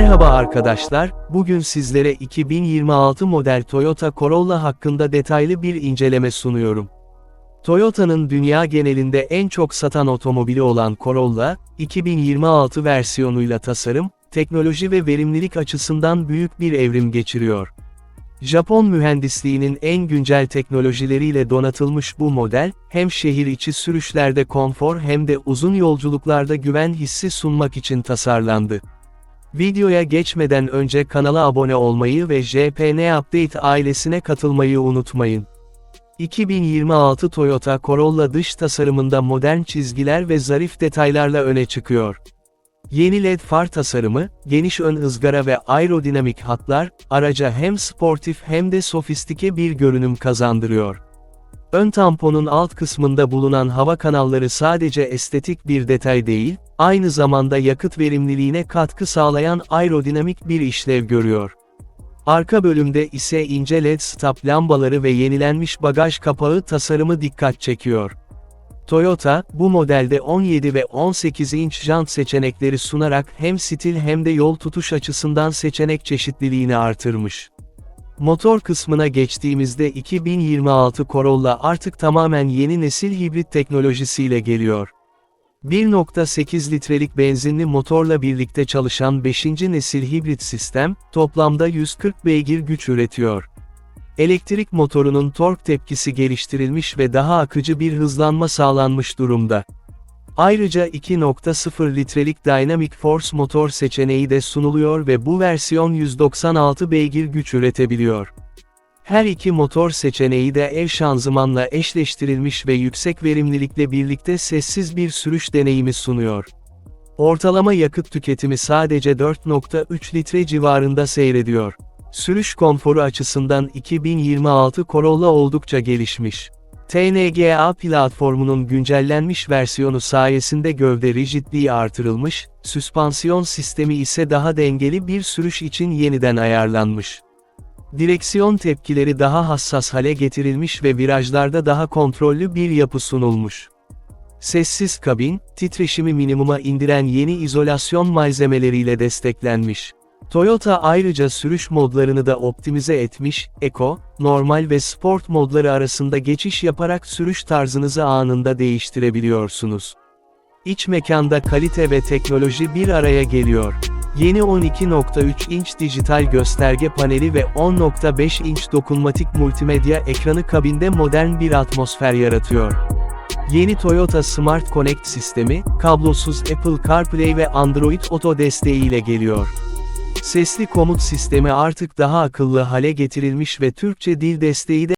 Merhaba arkadaşlar, bugün sizlere 2026 model Toyota Corolla hakkında detaylı bir inceleme sunuyorum. Toyota'nın dünya genelinde en çok satan otomobili olan Corolla, 2026 versiyonuyla tasarım, teknoloji ve verimlilik açısından büyük bir evrim geçiriyor. Japon mühendisliğinin en güncel teknolojileriyle donatılmış bu model, hem şehir içi sürüşlerde konfor hem de uzun yolculuklarda güven hissi sunmak için tasarlandı. Videoya geçmeden önce kanala abone olmayı ve JPN Update ailesine katılmayı unutmayın. 2026 Toyota Corolla dış tasarımında modern çizgiler ve zarif detaylarla öne çıkıyor. Yeni LED far tasarımı, geniş ön ızgara ve aerodinamik hatlar, araca hem sportif hem de sofistike bir görünüm kazandırıyor. Ön tamponun alt kısmında bulunan hava kanalları sadece estetik bir detay değil, aynı zamanda yakıt verimliliğine katkı sağlayan aerodinamik bir işlev görüyor. Arka bölümde ise ince led stop lambaları ve yenilenmiş bagaj kapağı tasarımı dikkat çekiyor. Toyota, bu modelde 17 ve 18 inç jant seçenekleri sunarak hem stil hem de yol tutuş açısından seçenek çeşitliliğini artırmış. Motor kısmına geçtiğimizde 2026 Corolla artık tamamen yeni nesil hibrit teknolojisiyle geliyor. 1.8 litrelik benzinli motorla birlikte çalışan 5. nesil hibrit sistem, toplamda 140 beygir güç üretiyor. Elektrik motorunun tork tepkisi geliştirilmiş ve daha akıcı bir hızlanma sağlanmış durumda. Ayrıca 2.0 litrelik Dynamic Force motor seçeneği de sunuluyor ve bu versiyon 196 beygir güç üretebiliyor. Her iki motor seçeneği de ev şanzımanla eşleştirilmiş ve yüksek verimlilikle birlikte sessiz bir sürüş deneyimi sunuyor. Ortalama yakıt tüketimi sadece 4.3 litre civarında seyrediyor. Sürüş konforu açısından 2026 Corolla oldukça gelişmiş. TNGA platformunun güncellenmiş versiyonu sayesinde gövde rigidliği artırılmış, süspansiyon sistemi ise daha dengeli bir sürüş için yeniden ayarlanmış. Direksiyon tepkileri daha hassas hale getirilmiş ve virajlarda daha kontrollü bir yapı sunulmuş. Sessiz kabin, titreşimi minimuma indiren yeni izolasyon malzemeleriyle desteklenmiş. Toyota ayrıca sürüş modlarını da optimize etmiş, Eco, normal ve sport modları arasında geçiş yaparak sürüş tarzınızı anında değiştirebiliyorsunuz. İç mekanda kalite ve teknoloji bir araya geliyor. Yeni 12.3 inç dijital gösterge paneli ve 10.5 inç dokunmatik multimedya ekranı kabinde modern bir atmosfer yaratıyor. Yeni Toyota Smart Connect sistemi, kablosuz Apple CarPlay ve Android Auto desteğiyle geliyor. Sesli komut sistemi artık daha akıllı hale getirilmiş ve Türkçe dil desteği de